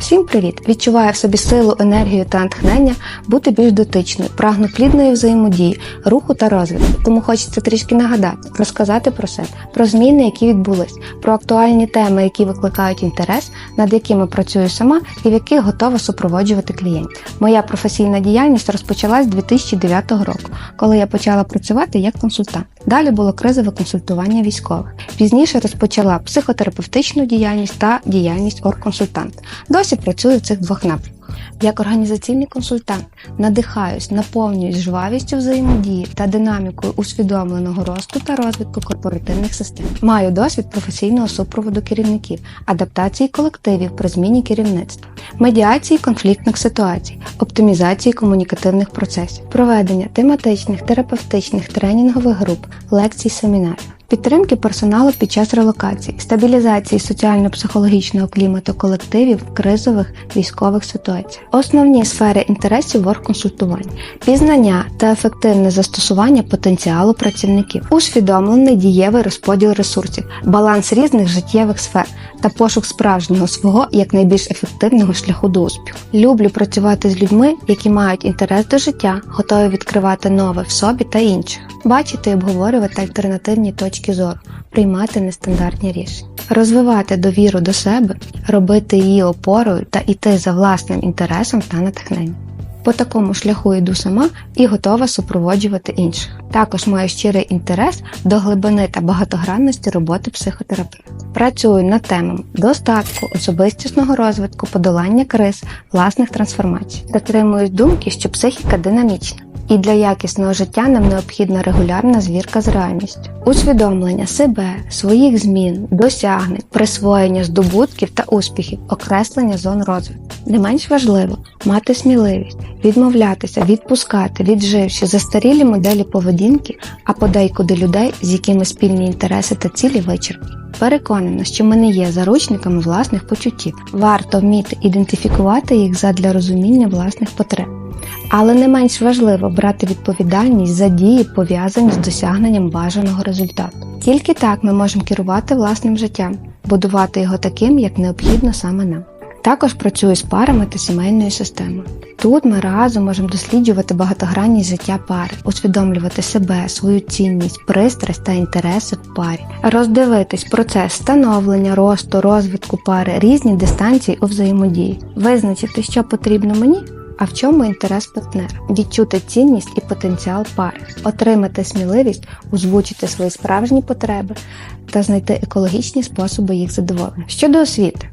Всім привіт! Відчуваю в собі силу, енергію та натхнення бути більш дотичною, прагну плідної взаємодії, руху та розвитку. Тому хочеться трішки нагадати, розказати про себе, про зміни, які відбулись, про актуальні теми, які викликають інтерес, над якими працюю сама і в яких готова супроводжувати клієнтів. Моя професійна діяльність розпочалась 2009 року, коли я почала працювати як консультант. Далі було кризове консультування військових. Пізніше розпочала психотерапевтичну діяльність та діяльність оргконсультанта. Досі працюю в цих двох напрямках. Як організаційний консультант надихаюсь, наповнююсь жвавістю взаємодії та динамікою усвідомленого росту та розвитку корпоративних систем. Маю досвід професійного супроводу керівників, адаптації колективів при зміні керівництва, медіації конфліктних ситуацій, оптимізації комунікативних процесів, проведення тематичних, терапевтичних тренінгових груп, лекцій, семінарів. Підтримки персоналу під час релокації, стабілізації соціально-психологічного клімату колективів в кризових військових ситуаціях, основні сфери інтересів оргконсультування, пізнання та ефективне застосування потенціалу працівників, усвідомлений дієвий розподіл ресурсів, баланс різних життєвих сфер та пошук справжнього свого як найбільш ефективного шляху до успіху. Люблю працювати з людьми, які мають інтерес до життя, готові відкривати нове в собі та інших, бачити і обговорювати альтернативні точки зору, приймати нестандартні рішення, розвивати довіру до себе, робити її опорою та йти за власним інтересом та натхненням. По такому шляху йду сама і готова супроводжувати інших. Також маю щирий інтерес до глибини та багатогранності роботи психотерапевта. Працюю над темами достатку, особистісного розвитку, подолання криз, власних трансформацій. Дотримуюсь думки, що психіка динамічна. І для якісного життя нам необхідна регулярна звірка з реальністю, усвідомлення себе, своїх змін, досягнень, присвоєння здобутків та успіхів, окреслення зон розвитку. Не менш важливо мати сміливість, відмовлятися, відпускати, відживши застарілі моделі поведінки, а подейкуди людей, з якими спільні інтереси та цілі вичерпні. Переконана, що ми не є заручниками власних почуттів. Варто вміти ідентифікувати їх задля розуміння власних потреб. Але не менш важливо брати відповідальність за дії, пов'язані з досягненням бажаного результату. Тільки так ми можемо керувати власним життям, будувати його таким, як необхідно саме нам. Також працюю з парами та сімейною системою. Тут ми разом можемо досліджувати багатогранність життя пари, усвідомлювати себе, свою цінність, пристрасть та інтереси в парі, роздивитись процес становлення, росту, розвитку пари, різні дистанції у взаємодії, визначити, що потрібно мені, а в чому інтерес партнера, відчути цінність і потенціал пари, отримати сміливість, озвучити свої справжні потреби та знайти екологічні способи їх задоволення. Щодо освіти.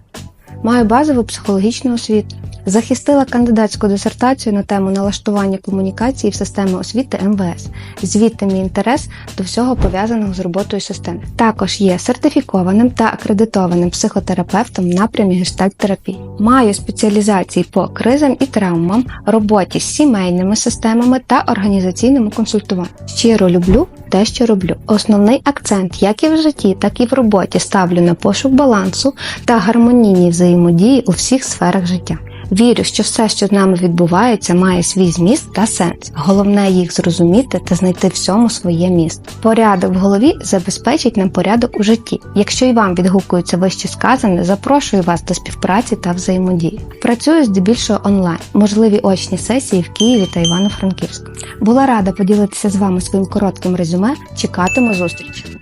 Маю базову психологічну освіту. Захистила кандидатську дисертацію на тему налаштування комунікації в системи освіти МВС. Звідти мій інтерес до всього пов'язаного з роботою системи. Також є сертифікованим та акредитованим психотерапевтом в напрямі гештальт-терапії. Маю спеціалізації по кризам і травмам, роботі з сімейними системами та організаційному консультуванню. Щиро люблю те, що роблю. Основний акцент як і в житті, так і в роботі ставлю на пошук балансу та гармонійній взаємодії у всіх сферах життя. Вірю, що все, що з нами відбувається, має свій зміст та сенс. Головне їх зрозуміти та знайти всьому своє місце. Порядок в голові забезпечить нам порядок у житті. Якщо і вам відгукується вище сказане, запрошую вас до співпраці та взаємодії. Працюю здебільшого онлайн, можливі очні сесії в Києві та Івано-Франківську. Була рада поділитися з вами своїм коротким резюме. Чекатиму зустрічі.